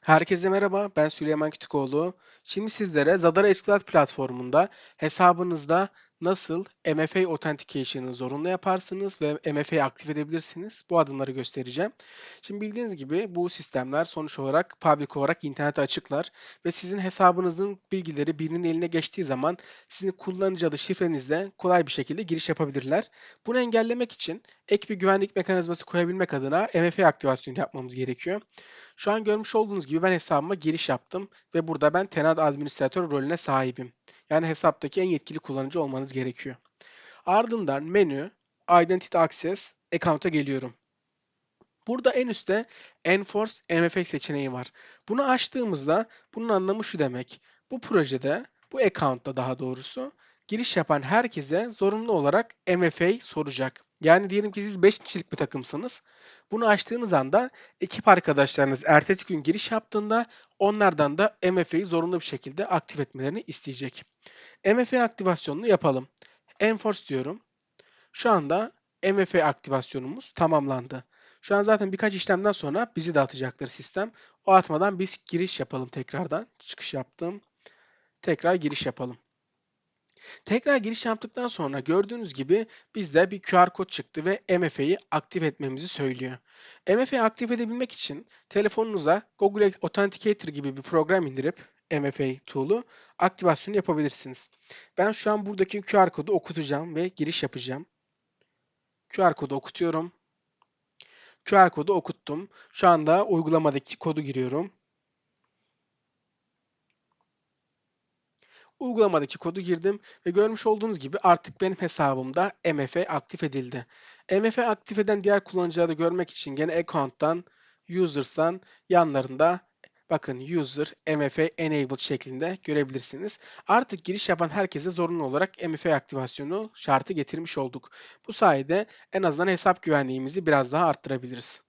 Herkese merhaba, ben Süleyman Kütükoğlu. Şimdi sizlere Zadara Escalate platformunda hesabınızda nasıl MFA Authentication'ı zorunlu yaparsınız ve MFA'yı aktif edebilirsiniz. Bu adımları göstereceğim. Şimdi bildiğiniz gibi bu sistemler sonuç olarak public olarak internete açıklar ve sizin hesabınızın bilgileri birinin eline geçtiği zaman sizin kullanıcı adı şifrenizle kolay bir şekilde giriş yapabilirler. Bunu engellemek için ek bir güvenlik mekanizması koyabilmek adına MFA aktivasyonu yapmamız gerekiyor. Şu an görmüş olduğunuz gibi ben hesabıma giriş yaptım ve burada ben tenant administratör rolüne sahibim. Yani hesaptaki en yetkili kullanıcı olmanız gerekiyor. Ardından menü, Identity Access, Account'a geliyorum. Burada en üstte Enforce MFA seçeneği var. Bunu açtığımızda bunun anlamı şu demek. Bu projede, bu account'ta daha doğrusu giriş yapan herkese zorunlu olarak MFA soracak. Yani diyelim ki siz 5 kişilik bir takımsınız. Bunu açtığınız anda ekip arkadaşlarınız ertesi gün giriş yaptığında onlardan da MFA'yı zorunlu bir şekilde aktif etmelerini isteyecek. MFA aktivasyonunu yapalım. Enforce diyorum. Şu anda MFA aktivasyonumuz tamamlandı. Şu an zaten birkaç işlemden sonra bizi de sistem. O atmadan biz giriş yapalım tekrardan. Çıkış yaptım. Tekrar giriş yapalım. Tekrar giriş yaptıktan sonra gördüğünüz gibi bizde bir QR kod çıktı ve MFA'yı aktif etmemizi söylüyor. MFA'yı aktif edebilmek için telefonunuza Google Authenticator gibi bir program indirip MFA tool'u aktivasyonu yapabilirsiniz. Ben şu an buradaki QR kodu okutacağım ve giriş yapacağım. QR kodu okutuyorum. QR kodu okuttum. Şu anda uygulamadaki kodu giriyorum. Uygulamadaki kodu girdim ve görmüş olduğunuz gibi artık benim hesabımda MFA aktif edildi. MFA aktif eden diğer kullanıcıları görmek için gene account'tan, users'tan yanlarında bakın user MFA enabled şeklinde görebilirsiniz. Artık giriş yapan herkese zorunlu olarak MFA aktivasyonu şartı getirmiş olduk. Bu sayede en azından hesap güvenliğimizi biraz daha arttırabiliriz.